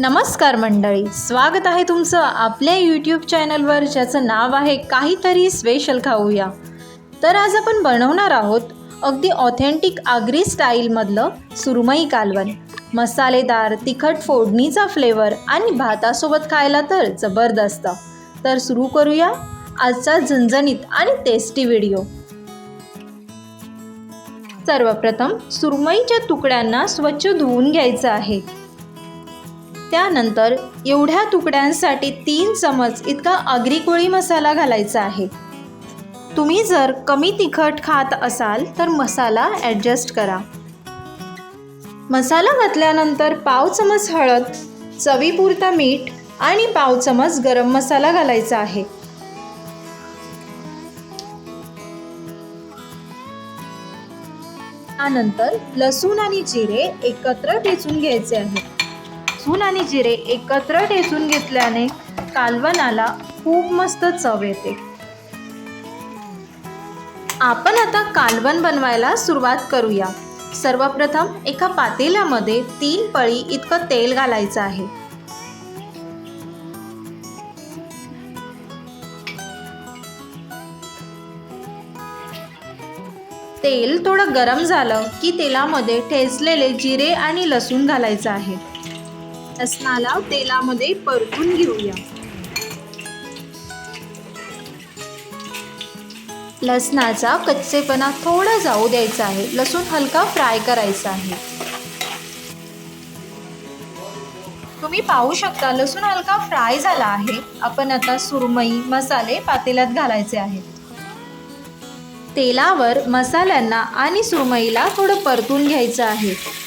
नमस्कार मंडळी. स्वागत आहे तुमचं आपल्या यूट्यूब चॅनलवर ज्याचं नाव आहे काहीतरी स्पेशल खाऊया. तर आज आपण बनवणार आहोत अगदी ऑथेंटिक आगरी स्टाईलमधलं सुरमई कालवण. मसालेदार तिखट फोडणीचा फ्लेवर आणि भातासोबत खायला तर जबरदस्त. तर सुरू करूया आजचा झणझणीत आणि टेस्टी व्हिडिओ सर्वप्रथम सुरमईच्या तुकड्यांना स्वच्छ धुवून घ्यायचं आहे. त्यानंतर एवढ्या तुकड्यांसाठी तीन चमच इतका आगरी कोळी मसाला घालायचा आहे. तुम्ही जर कमी तिखट खात असाल तर मसाला ॲडजस्ट करा. मसाला घातल्यानंतर पाव चमच हळद चवीपुरता मीठ आणि पाव चमच गरम मसाला घालायचा आहे. त्यानंतर लसूण आणि जिरे एकत्र ठेचून घ्यायचे आहे. लसूण आणि जिरे एकत्र ठेचून घेतल्याने कालवणाला खूप मस्त चव येते. आपण आता कालवण बनवायला सुरुवात करूया. सर्वप्रथम एका पातेल्यामध्ये तीन पळी इतकं तेल घालायचं आहे. तेल थोडं गरम झालं की तेलामध्ये ठेचलेले जिरे आणि लसूण घालायचं आहे. लसणाला तेलामध्ये परतून घेऊया. लसणाचा कच्चेपणा थोडा जाऊ द्यायचा आहे. लसूण हलका फ्राय करायचा आहे. तुम्ही पाहू शकता लसूण हलका फ्राय झाला आहे. आपण आता सुरमई मसाले पातेल्यात घालायचे आहेत. तेलावर मसाल्यांना आणि सुरमईला थोडं परतून घ्यायचं आहे.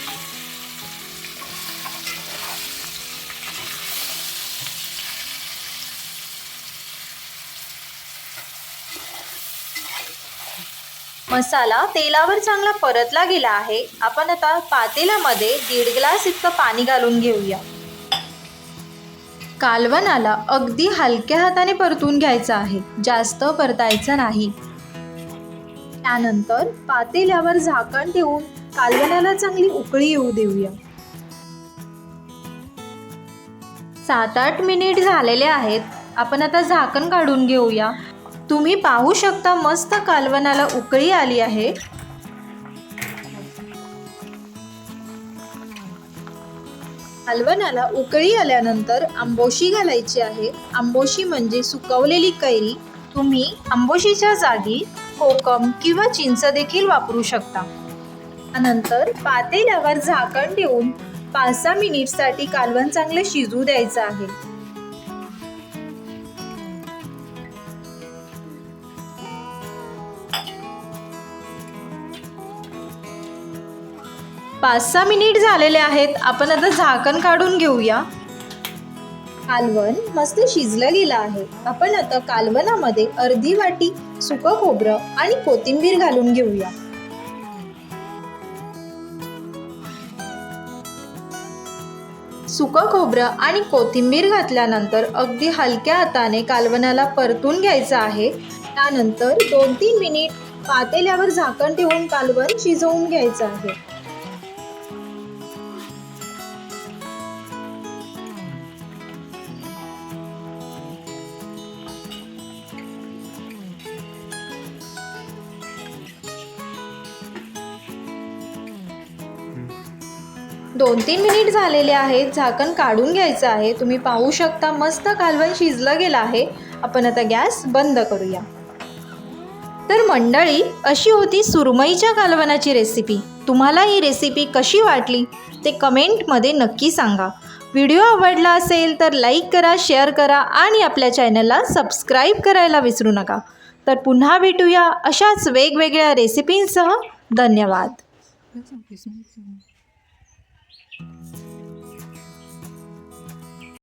मसाला तेलावर चांगला परतला गेला आहे. आपण आता पातेल्यामध्ये दीड ग्लास इतकं पाणी घालून घेऊया. कालवणाला अगदी हलक्या हाताने परतून घ्यायचं आहे. जास्त परतायचं नाही. त्यानंतर पातेल्यावर झाकण ठेवून कालवणाला चांगली उकळी येऊ देऊया. सात आठ मिनिट झालेले आहेत. आपण आता झाकण काढून घेऊया. तुम्ही पाहू शकता मस्त कालवणाला उकळी आली आहे. कालवणाला उकळी आल्यानंतर आंबोशी घालायची आहे. आंबोशी म्हणजे सुकवलेली कैरी. तुम्ही आंबोशीच्या जागी कोकम किंवा चिंच देखील वापरू शकता. त्यानंतर पातेल्यावर झाकण ठेवून पाच सहा मिनिटसाठी कालवण चांगलं शिजू द्यायचं आहे. पाच सहा मिनिट झालेले आहेत. आपण आता झाकण काढून घेऊया. कालवण मस्त शिजलं गेलं आहे. आपण आता कालवणामध्ये अर्धी वाटी सुकं खोबरं आणि कोथिंबीर घालून घेऊया. सुकं खोबरं आणि कोथिंबीर घातल्यानंतर अगदी हलक्या हाताने कालवणाला परतून घ्यायचं आहे. त्यानंतर दोन तीन मिनिट पातेल्यावर झाकण ठेवून कालवण शिजवून घ्यायचं आहे. दोन तीन मिनिट झालेले आहेत झाकण काढून घ्यायचं आहे. तुम्ही पाहू शकता मस्त कालवण शिजलं गेलं आहे. आपण आता गॅस बंद करूया. तर मंडळी अशी होती सुरमईच्या कालवणाची रेसिपी तुम्हाला ही रेसिपी कशी वाटली? ते कमेंटमध्ये नक्की सांगा. व्हिडिओ आवडला असेल तर लाईक करा शेअर करा आणि आपल्या चॅनलला सबस्क्राईब करायला विसरू नका. तर पुन्हा भेटूया अशाच वेगवेगळ्या रेसिपींसह धन्यवाद. Thank you.